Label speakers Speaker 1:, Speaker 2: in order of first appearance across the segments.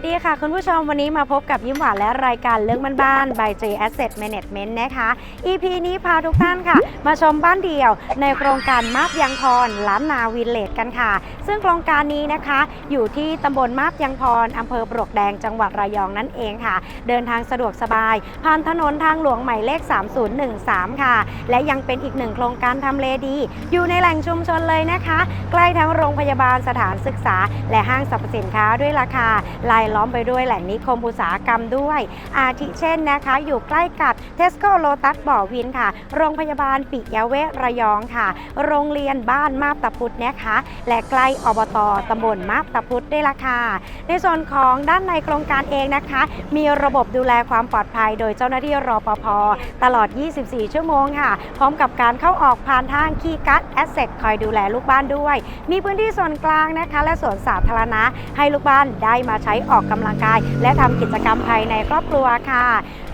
Speaker 1: วัสดีค่ะ คุณผู้ชมวันนี้มาพบกับยิ้มหวานและรายการเรื่องบ้านๆ by J Asset Management นะคะ EP นี้พาทุกท่านค่ะ มาชมบ้านเดี่ยว ในโครงการมาบยังพรล้านนาวิลเลจกันค่ะ ซึ่งโครงการนี้นะคะ อยู่ที่ตำบลมาบยังพรอำเภอปลวกแดงจังหวัดระยองนั่นเองค่ะ เดินทางสะดวกสบาย ผ่านถนนทางหลวงหมายเลข 3013 ค่ะ และยังเป็นอีกหนึ่งโครงการทำเลดี อยู่ในแหล่งชุมชนเลยนะคะ ใกล้ทั้งโรงพยาบาลสถานศึกษา และห้างสรรพสินค้าด้วยราคาลายล้อมไปด้วยแหล่งนิคมอุตสาหกรรมด้วย อาทิเช่นนะคะ อยู่ใกล้กับเทสโก้โลตัสบ่อวินค่ะ โรงพยาบาลปิยเวชระยองค่ะ โรงเรียนบ้านมาบตาพุธนะคะ และใกล้อบตตำบลมาบตาพุธได้ละค่ะ ในส่วนของด้านในโครงการเองนะคะ มีระบบดูแลความปลอดภัย โดยเจ้าหน้าที่รอปภตลอด 24 ชั่วโมงค่ะ พร้อมกับการเข้าออกผ่านทางคีย์การ์ดแอสเซทคอยดูแลลูกบ้านด้วย มีพื้นที่ส่วนกลางนะคะ และสวนสาธารณะให้ลูกบ้านได้มาใช้ออกกำลังกาย และทำกิจกรรมภายในครอบครัวค่ะ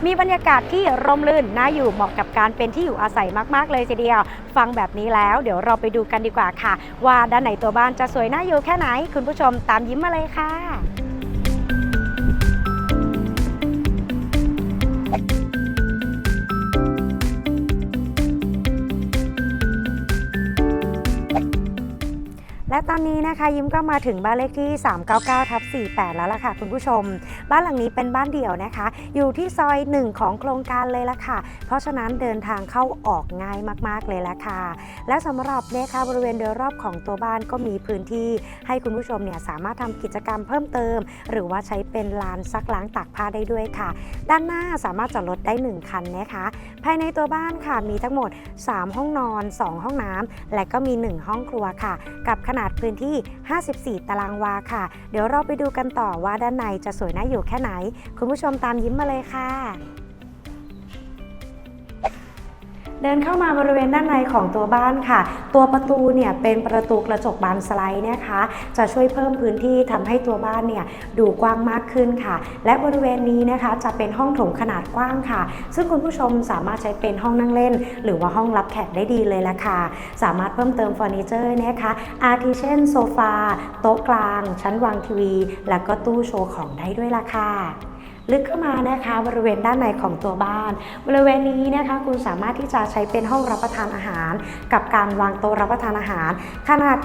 Speaker 1: มีบรรยากาศที่ร่มรื่นน่าอยู่เหมาะกับการเป็นที่อยู่อาศัยมากๆ เลยทีเดียว ฟังแบบนี้แล้วเดี๋ยวเราไปดูกันดีกว่าค่ะ ว่าด้านไหนตัวบ้านจะสวยน่าอยู่แค่ไหน คุณผู้ชมตามยิ้มมาเลยค่ะ และตอนนี้นะคะยิ้มก็มาถึงบ้านเลขที่ 399ทับ48 แล้วล่ะค่ะคุณผู้ชม บ้านหลังนี้เป็นบ้านเดี่ยวนะคะ อยู่ที่ซอย1ของโครงการเลยล่ะค่ะ เพราะฉะนั้นเดินทางเข้าออกง่ายมากๆเลยละค่ะ และสำหรับนะคะบริเวณโดยรอบของตัวบ้านก็มีพื้นที่ ให้คุณผู้ชมเนี่ยสามารถทำกิจกรรมเพิ่มเติม หรือว่าใช้เป็นลานซักล้างตากผ้าได้ด้วยค่ะ ด้านหน้าสามารถจอดรถได้ 1 คันนะคะ ภายในตัวบ้านค่ะมีทั้งหมด 3 ห้องนอน 2 ห้องน้ำและก็มี 1 ห้องครัวค่ะ กับขนาดพื้นที่ 54 ตารางวาค่ะ เดี๋ยวเราไปดูกันต่อว่าด้านในจะสวยน่าอยู่แค่ไหน คุณผู้ชมตามยิ้มมาเลยค่ะ เดินเข้ามาบริเวณด้านในของตัวบ้านค่ะ ตัวประตูเนี่ยเป็นประตูกระจกบานสไลด์นะคะ จะช่วยเพิ่มพื้นที่ทำให้ตัวบ้านเนี่ยดูกว้างมากขึ้นค่ะ และบริเวณนี้นะคะจะเป็นห้องโถงขนาดกว้างค่ะ ซึ่งคุณผู้ชมสามารถใช้เป็นห้องนั่งเล่น หรือว่าห้องรับแขกได้ดีเลยละค่ะ สามารถเพิ่มเติมเฟอร์นิเจอร์นะคะ อาทิเช่นโซฟา โต๊ะกลาง ชั้นวางทีวี แล้วก็ตู้โชว์ของได้ด้วยล่ะค่ะ ลึกเข้ามานะคะบริเวณด้านในของตัวบ้าน บริเวณนี้นะคะคุณสามารถที่จะใช้เป็นห้องรับประทานอาหาร กับการวางโต๊ะรับประทานอาหาร ขนาด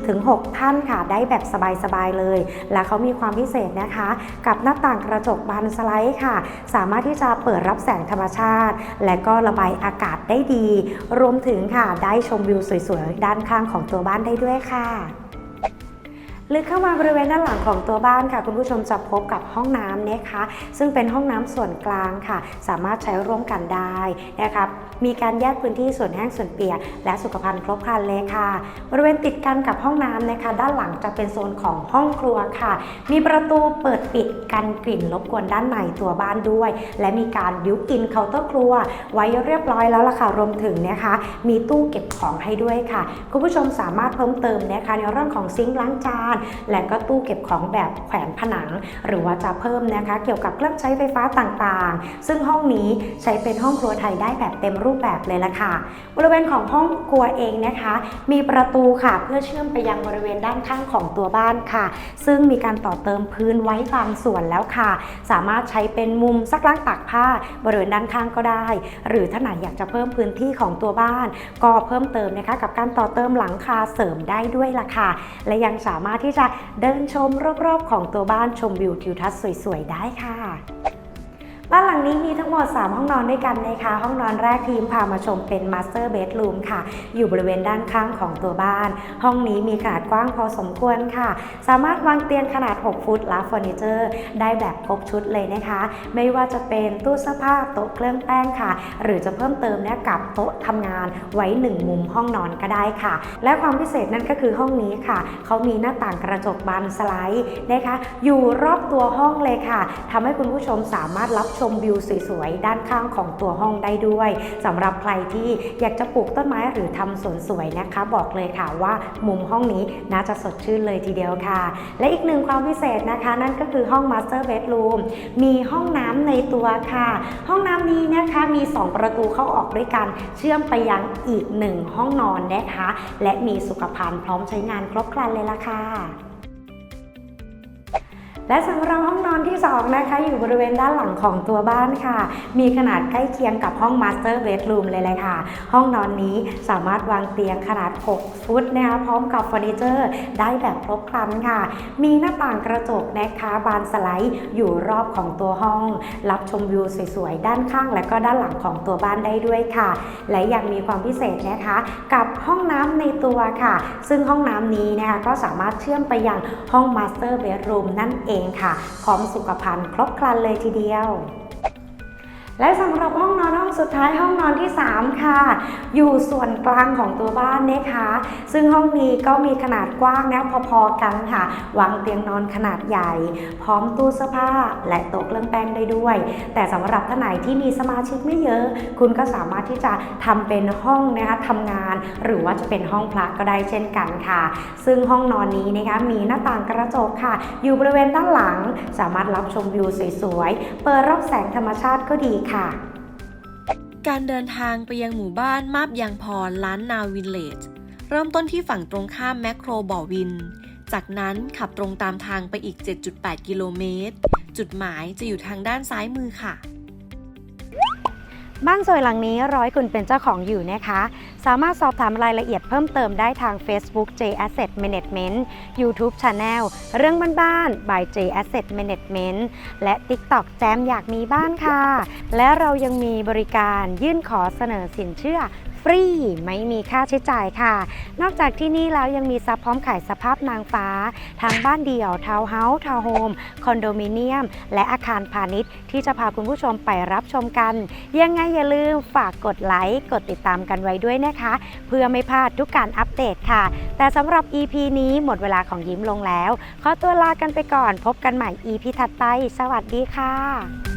Speaker 1: 4-6 ท่านค่ะได้แบบสบายๆเลย และเขามีความพิเศษนะคะ กับหน้าต่างกระจกบานสไลด์ค่ะ สามารถที่จะเปิดรับแสงธรรมชาติ และก็ระบายอากาศได้ดี รวมถึงค่ะได้ชมวิวสวยๆด้านข้างของตัวบ้านได้ด้วยค่ะ ลึกเข้ามาบริเวณด้านหลังของตัวบ้านค่ะ คุณผู้ชมจะพบกับห้องน้ำนะคะ ซึ่งเป็นห้องน้ำส่วนกลางค่ะ สามารถใช้ร่วมกันได้นะครับมีการแยกพื้นที่ส่วนแห้งส่วนเปียก และสุขภัณฑ์ครบครันเลยค่ะ บริเวณติดกันกับห้องน้ำนะคะ ด้านหลังจะเป็นโซนของห้องครัวค่ะ มีประตูเปิดปิดกันกลิ่นรบกวนด้านในตัวบ้านด้วย และมีการบิวอินเคาน์เตอร์ครัว ไว้เรียบร้อยแล้วล่ะค่ะรวมถึงนะคะ มีตู้เก็บของให้ด้วยค่ะ คุณผู้ชมสามารถเพิ่มเติมนะคะในเรื่องของซิงค์ล้างจานและก็ตู้เก็บของแบบแขวนผนัง หรือว่าจะเพิ่มนะคะ เกี่ยวกับเครื่องใช้ไฟฟ้าต่างๆ ซึ่งห้องนี้ใช้เป็นห้องครัวไทยได้แบบเต็มรูปแบบเลยละค่ะ บริเวณของห้องครัวเองนะคะ มีประตูค่ะเพื่อเชื่อมไปยังบริเวณด้านข้างของตัวบ้านค่ะ ซึ่งมีการต่อเติมพื้นไว้บางส่วนแล้วค่ะ สามารถใช้เป็นมุมซักล้างตากผ้า บริเวณด้านข้างก็ได้ หรือถ้าไหนอยากจะเพิ่มพื้นที่ของตัวบ้าน ก็เพิ่มเติมนะคะกับการต่อเติมหลังคาเสริมได้ด้วยล่ะค่ะ และยังสามารถที่จะเดินชมรอบๆ ของตัวบ้านชมวิวทิวทัศน์สวยๆ ได้ค่ะ บ้านหลังนี้มีทั้งหมด 3 ห้องนอนด้วยกันนะคะ ห้องนอนแรกทีมพามาชมเป็น Master Bedroom ค่ะ อยู่บริเวณด้านข้างของตัวบ้าน ห้องนี้มีขนาดกว้างพอสมควรค่ะ สามารถวางเตียงขนาด 6 ฟุตและเฟอร์นิเจอร์ ได้แบบครบชุดเลยนะคะ ไม่ว่าจะเป็นตู้เสื้อผ้าโต๊ะเครื่องแป้งค่ะ หรือจะเพิ่มเติมเนี่ยกับโต๊ะทำงานไว้ 1 มุมห้องนอนก็ได้ค่ะ และความพิเศษนั่นก็คือห้องนี้ค่ะ เขามีหน้าต่างกระจกบานสไลด์นะคะ อยู่รอบตัวห้องเลยค่ะทำให้คุณผู้ชมสามารถรับชชมวิวสวยๆ ด้านข้างของตัวห้องได้ด้วยสำหรับใครที่อยากจะปลูกต้นไม้หรือทำสวนสวยนะคะ บอกเลยค่ะว่ามุมห้องนี้น่าจะสดชื่นเลยทีเดียวค่ะ และอีกหนึ่งความพิเศษนะคะ นั่นก็คือห้อง Master Bedroom มีห้องน้ำในตัวค่ะ ห้องน้ำนี้นะคะมี 2 ประตูเข้าออกด้วยกัน เชื่อมไปยังอีกหนึ่งห้องนอนนะคะ และมีสุขภัณฑ์พร้อมใช้งานครบครันเลยล่ะค่ะ และสำหรับห้องนอนที่สองนะคะ อยู่บริเวณด้านหลังของตัวบ้านค่ะ มีขนาดใกล้เคียงกับห้องมาสเตอร์เบดรูมเลยเลยค่ะ ห้องนอนนี้สามารถวางเตียงขนาด 6 ฟุตนะคะพร้อมกับเฟอร์นิเจอร์ได้แบบครบครันค่ะ มีหน้าต่างกระจกนะคะบานสไลด์อยู่รอบของตัวห้อง รับชมวิวสวยๆ ด้านข้าง และก็ด้านหลังของตัวบ้านได้ด้วยค่ะ และยังมีความพิเศษนะคะ กับห้องน้ำในตัวค่ะ ซึ่งห้องน้ำนี้นะคะก็สามารถเชื่อมไปยังห้องมาสเตอร์เบดรูมนั่นเองค่ะ พร้อมสุขภัณฑ์ครบครันเลยทีเดียว และสำหรับห้องนอนห้องสุดท้ายห้องนอนที่ 3 ค่ะ อยู่ส่วนกลางของตัวบ้านนะคะ ซึ่งห้องนี้ก็มีขนาดกว้างนะพอๆกันค่ะ วางเตียงนอนขนาดใหญ่ พร้อมตู้เสื้อผ้าและโต๊ะเครื่องแป้งได้ด้วย แต่สำหรับท่านไหนที่มีสมาชิกไม่เยอะ คุณก็สามารถที่จะทำเป็นห้องนะคะทำงาน หรือว่าจะเป็นห้องพระก็ได้เช่นกันค่ะ ซึ่งห้องนอนนี้นะคะมีหน้าต่างกระจกค่ะ อยู่บริเวณด้านหลัง สามารถรับชมวิวสวยๆ เปิดรับแสงธรรมชาติก็ดีค่ะ
Speaker 2: การเดินทางไปยังหมู่บ้านมาบยางพรล้านนาวินเลจเริ่มต้นที่ฝั่งตรงข้ามแมคโครบ่อวิน จากนั้นขับตรงตามทางไปอีก 7.8 กิโลเมตร จุดหมายจะอยู่ทางด้านซ้ายมือค่ะ
Speaker 1: บ้านสวยหลังนี้ร้อยคุณเป็นเจ้าของอยู่นะคะ สามารถสอบถามรายละเอียดเพิ่มเติมได้ทาง Facebook J Asset Management YouTube Channel เรื่องบ้านๆ by J Asset Management และ TikTok แจมอยากมีบ้านค่ะ และเรายังมีบริการยื่นขอเสนอสินเชื่อฟรี ไม่มีค่าใช้จ่ายค่ะ นอกจากที่นี่แล้วยังมีซับพร้อมขายสภาพนางฟ้า ทั้งบ้านเดี่ยว ทาวน์เฮาส์ทาวน์โฮม คอนโดมิเนียม และอาคารพาณิชย์ ที่จะพาคุณผู้ชมไปรับชมกัน ยังไงอย่าลืมฝากกดไลค์กดติดตามกันไว้ด้วยนะคะ เพื่อไม่พลาดทุกการอัปเดตค่ะ แต่สำหรับ EP นี้หมดเวลาของยิ้มลงแล้ว ขอตัวลากันไปก่อนพบกันใหม่ EP ถัดไป สวัสดีค่ะ